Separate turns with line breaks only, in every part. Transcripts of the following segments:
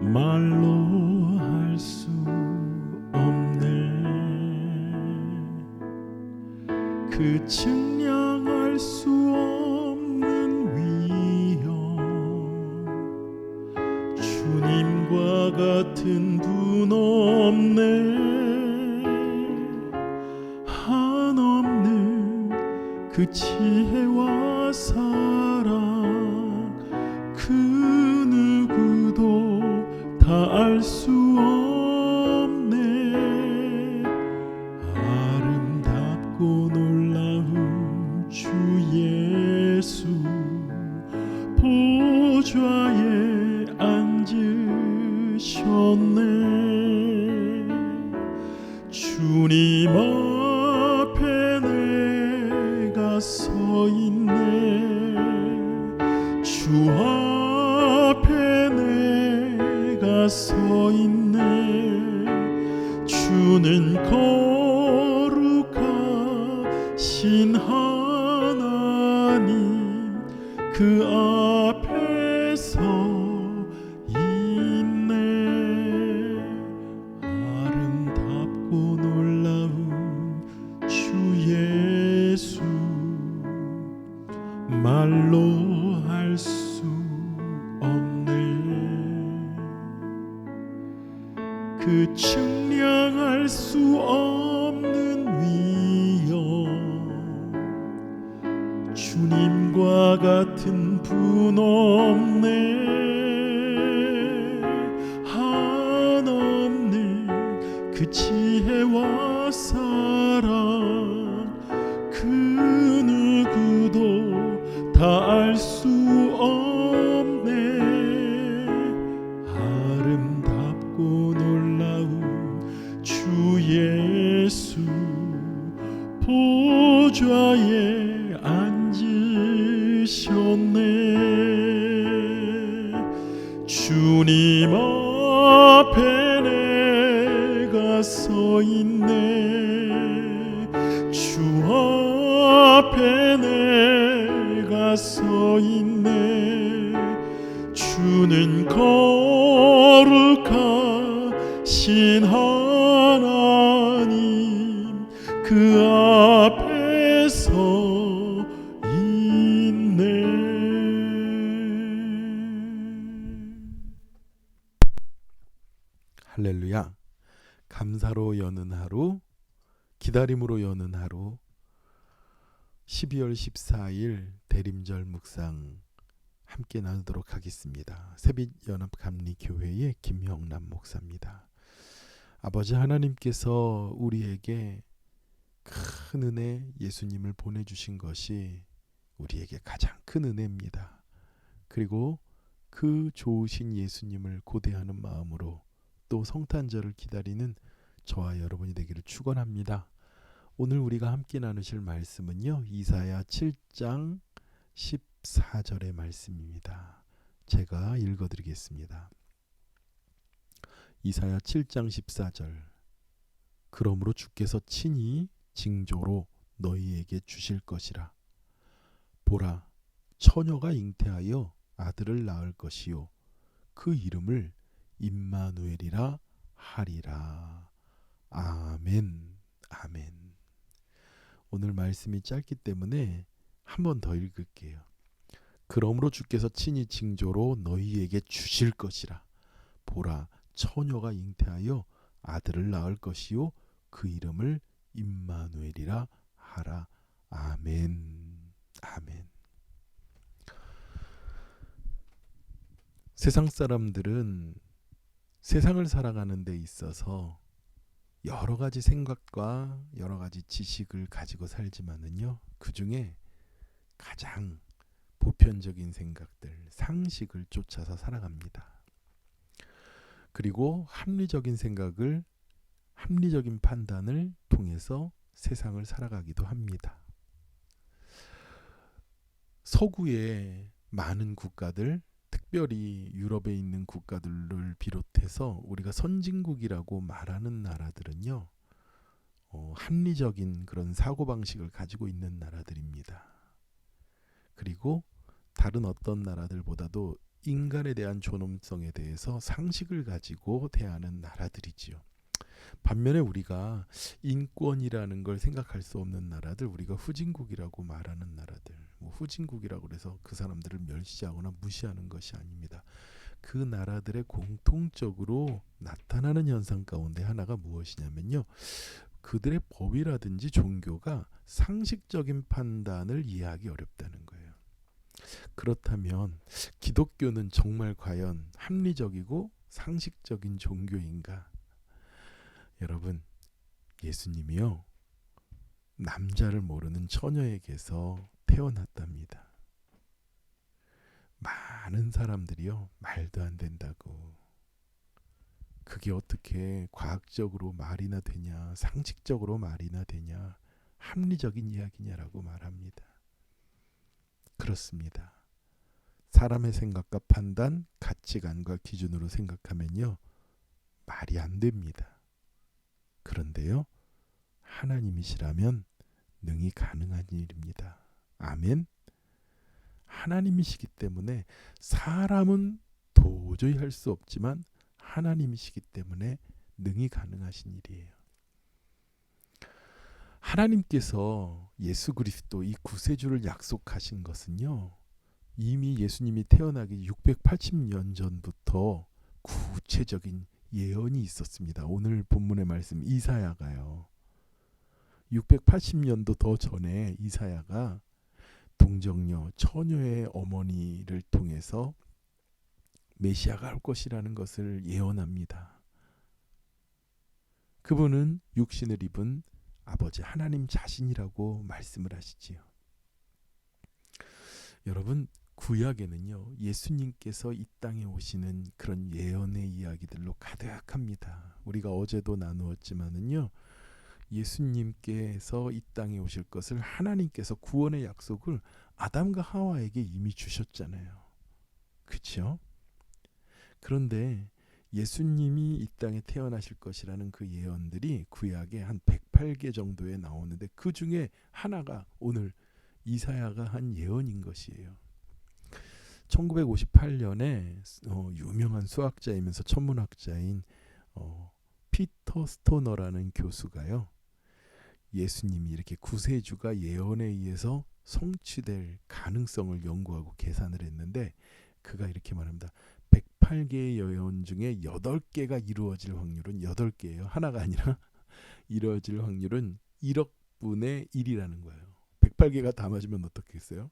말로 할 수 없네. 그 증량할 수 없는 위엄 주님과 같은 분 없네. 한없는 그 지혜와 사랑 앉으셨네. 주님 앞에 내가 서 있네. 주 앞에 내가 서 있네. 주는 거룩하신 하나님 그 앞 그 측량할 수 없는 위엄 주님과 같은 분 없네. 한 없는 그 지혜와 사랑 그 누구도 다 알 수 서 있네. 주 앞에 내가 서 있네. 주는 거룩하신 하나님 그 앞에 서 있네.
할렐루야. 감사로 여는 하루, 기다림으로 여는 하루. 12월 14일 대림절 묵상 함께 나누도록 하겠습니다. 세빛연합감리교회의 김형남 목사입니다. 아버지 하나님께서 우리에게 큰 은혜 예수님을 보내주신 것이 우리에게 가장 큰 은혜입니다. 그리고 그 좋으신 예수님을 고대하는 마음으로 또 성탄절을 기다리는 저와 여러분이 되기를 축원합니다. 오늘 우리가 함께 나누실 말씀은요. 이사야 7장 14절의 말씀입니다. 제가 읽어 드리겠습니다. 이사야 7장 14절 그러므로 주께서 친히 징조로 너희에게 주실 것이라 보라 처녀가 잉태하여 아들을 낳을 것이요 그 이름을 임마누엘이라 하리라. 아멘. 아멘. 오늘 말씀이 짧기 때문에 한 번 더 읽을게요. 그러므로 주께서 친히 징조로 너희에게 주실 것이라. 보라 처녀가 잉태하여 아들을 낳을 것이요 그 이름을 임마누엘이라 하라. 아멘. 아멘. 세상 사람들은 세상을 살아가는 데 있어서 여러 가지 생각과 여러 가지 지식을 가지고 살지만은요. 그 중에 가장 보편적인 생각들, 상식을 쫓아서 살아갑니다. 그리고 합리적인 생각을 합리적인 판단을 통해서 세상을 살아가기도 합니다. 서구의 많은 국가들, 특별히 유럽에 있는 국가들을 비롯해서 우리가 선진국이라고 말하는 나라들은요, 어, 합리적인 그런 사고 방식을 가지고 있는 나라들입니다. 그리고 다른 어떤 나라들보다도 인간에 대한 존엄성에 대해서 상식을 가지고 대하는 나라들이지요. 반면에 우리가 인권이라는 걸 생각할 수 없는 나라들, 우리가 후진국이라고 말하는 나라들, 뭐 후진국이라고 그래서 그 사람들을 멸시하거나 무시하는 것이 아닙니다. 그 나라들의 공통적으로 나타나는 현상 가운데 하나가 무엇이냐면요. 그들의 법이라든지 종교가 상식적인 판단을 이해하기 어렵다는 거예요. 그렇다면 기독교는 정말 과연 합리적이고 상식적인 종교인가? 여러분, 예수님이요. 남자를 모르는 처녀에게서 태어났답니다. 많은 사람들이요. 말도 안 된다고. 그게 어떻게 과학적으로 말이나 되냐, 상식적으로 말이나 되냐, 합리적인 이야기냐라고 말합니다. 그렇습니다. 사람의 생각과 판단, 가치관과 기준으로 생각하면요. 말이 안 됩니다. 그런데요. 하나님이시라면 능히 가능한 일입니다. 아멘. 하나님이시기 때문에 사람은 도저히 할 수 없지만 하나님이시기 때문에 능히 가능하신 일이에요. 하나님께서 예수 그리스도 이 구세주를 약속하신 것은요. 이미 예수님이 태어나기 680년 전부터 구체적인 예언이 있었습니다. 오늘 본문의 말씀 이사야가요. 680년도 더 전에 이사야가 동정녀 처녀의 어머니를 통해서 메시아가 올 것이라는 것을 예언합니다. 그분은 육신을 입은 아버지 하나님 자신이라고 말씀을 하시지요. 여러분 구약에는요 예수님께서 이 땅에 오시는 그런 예언의 이야기들로 가득합니다. 우리가 어제도 나누었지만은요 예수님께서 이 땅에 오실 것을 하나님께서 구원의 약속을 아담과 하와에게 이미 주셨잖아요. 그렇죠? 그런데 예수님이 이 땅에 태어나실 것이라는 그 예언들이 구약에 한 108개 정도에 나오는데 그 중에 하나가 오늘 이사야가 한 예언인 것이에요. 1958년에 어, 유명한 수학자이면서 천문학자인 어, 피터 스토너라는 교수가요. 예수님이 이렇게 구세주가 예언에 의해서 성취될 가능성을 연구하고 계산을 했는데 그가 이렇게 말합니다. 108개의 예언 중에 8개가 이루어질 확률은 8개예요. 하나가 아니라 이루어질 확률은 1억 분의 1이라는 거예요. 108개가 다 맞으면 어떻겠어요?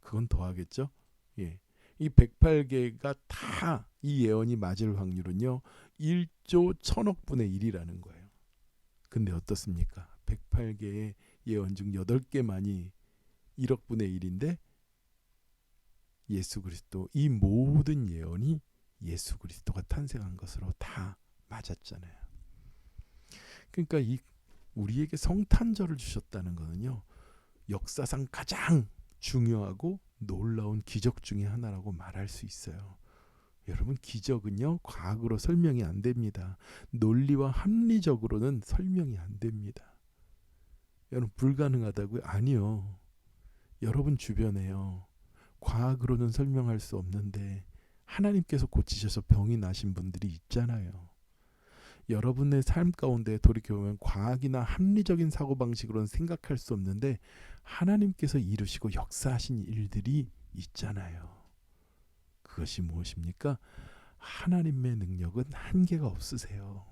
그건 더 하겠죠? 예. 이 108개가 다 이 예언이 맞을 확률은요. 1조 1000억 분의 1이라는 거예요. 근데 어떻습니까? 108개의 예언 중 8개만이 1억 분의 1인데 예수 그리스도 이 모든 예언이 예수 그리스도가 탄생한 것으로 다 맞았잖아요. 그러니까 이 우리에게 성탄절을 주셨다는 것은요. 역사상 가장 중요하고 놀라운 기적 중의 하나라고 말할 수 있어요. 여러분 기적은요 과학으로 설명이 안 됩니다. 논리와 합리적으로는 설명이 안 됩니다. 여러분 불가능하다고요? 아니요. 여러분 주변에요. 과학으로는 설명할 수 없는데 하나님께서 고치셔서 병이 나신 분들이 있잖아요. 여러분의 삶 가운데 돌이켜보면 과학이나 합리적인 사고방식으로는 생각할 수 없는데 하나님께서 이루시고 역사하신 일들이 있잖아요. 그것이 무엇입니까? 하나님의 능력은 한계가 없으세요.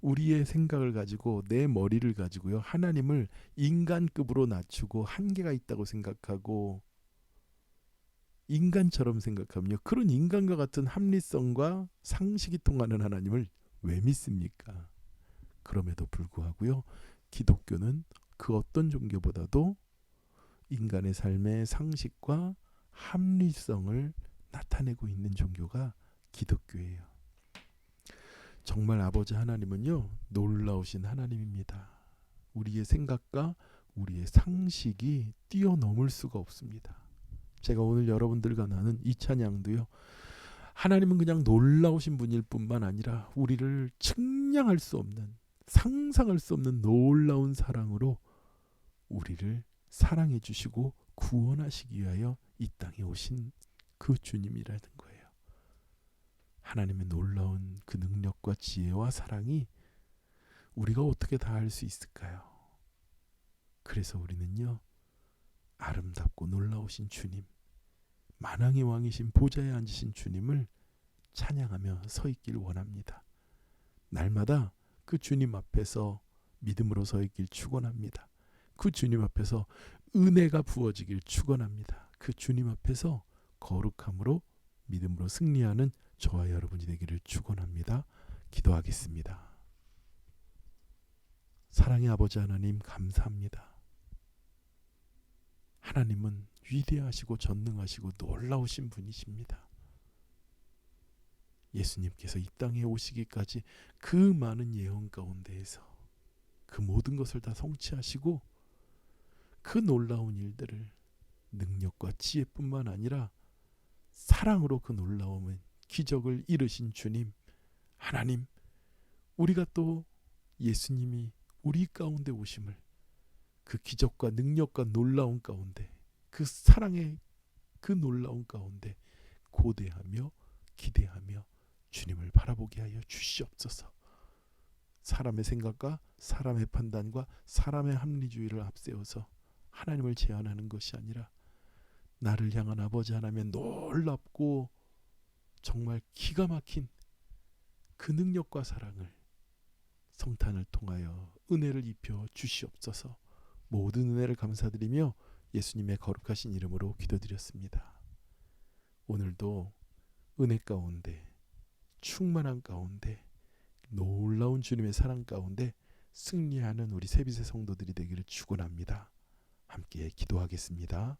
우리의 생각을 가지고 내 머리를 가지고요. 하나님을 인간급으로 낮추고 한계가 있다고 생각하고 인간처럼 생각하면요. 그런 인간과 같은 합리성과 상식이 통하는 하나님을 왜 믿습니까? 그럼에도 불구하고요. 기독교는 그 어떤 종교보다도 인간의 삶의 상식과 합리성을 나타내고 있는 종교가 기독교예요. 정말 아버지 하나님은요, 놀라우신 하나님입니다. 우리의 생각과 우리의 상식이 뛰어넘을 수가 없습니다. 제가 오늘 여러분들과 나눈 이 찬양도요. 하나님은 그냥 놀라우신 분일 뿐만 아니라 우리를 측량할 수 없는 상상할 수 없는 놀라운 사랑으로 우리를 사랑해 주시고 구원하시기 위하여 이 땅에 오신 그 주님이라는 거예요. 하나님의 놀라운 그 능력과 지혜와 사랑이 우리가 어떻게 다 할 수 있을까요? 그래서 우리는요, 아름답고 놀라우신 주님, 만왕의 왕이신 보좌에 앉으신 주님을 찬양하며 서 있길 원합니다. 날마다 그 주님 앞에서 믿음으로 서 있길 축원합니다. 그 주님 앞에서 은혜가 부어지길 축원합니다. 그 주님 앞에서 거룩함으로 믿음으로 승리하는 저와 여러분이 되기를 축원합니다. 기도하겠습니다. 사랑의 아버지 하나님 감사합니다. 하나님은 위대하시고 전능하시고 놀라우신 분이십니다. 예수님께서 이 땅에 오시기까지 그 많은 예언 가운데에서 그 모든 것을 다 성취하시고 그 놀라운 일들을 능력과 지혜뿐만 아니라 사랑으로 그 놀라움은 기적을 이루신 주님 하나님 우리가 또 예수님이 우리 가운데 오심을 그 기적과 능력과 놀라운 가운데 그 사랑의 그 놀라운 가운데 고대하며 기대하며 주님을 바라보게 하여 주시옵소서. 사람의 생각과 사람의 판단과 사람의 합리주의를 앞세워서 하나님을 제한하는 것이 아니라 나를 향한 아버지 하나님의 놀랍고 정말 기가 막힌 그 능력과 사랑을 성탄을 통하여 은혜를 입혀 주시옵소서. 모든 은혜를 감사드리며 예수님의 거룩하신 이름으로 기도드렸습니다. 오늘도 은혜 가운데 충만한 가운데 놀라운 주님의 사랑 가운데 승리하는 우리 세비세 성도들이 되기를 축원합니다. 함께 기도하겠습니다.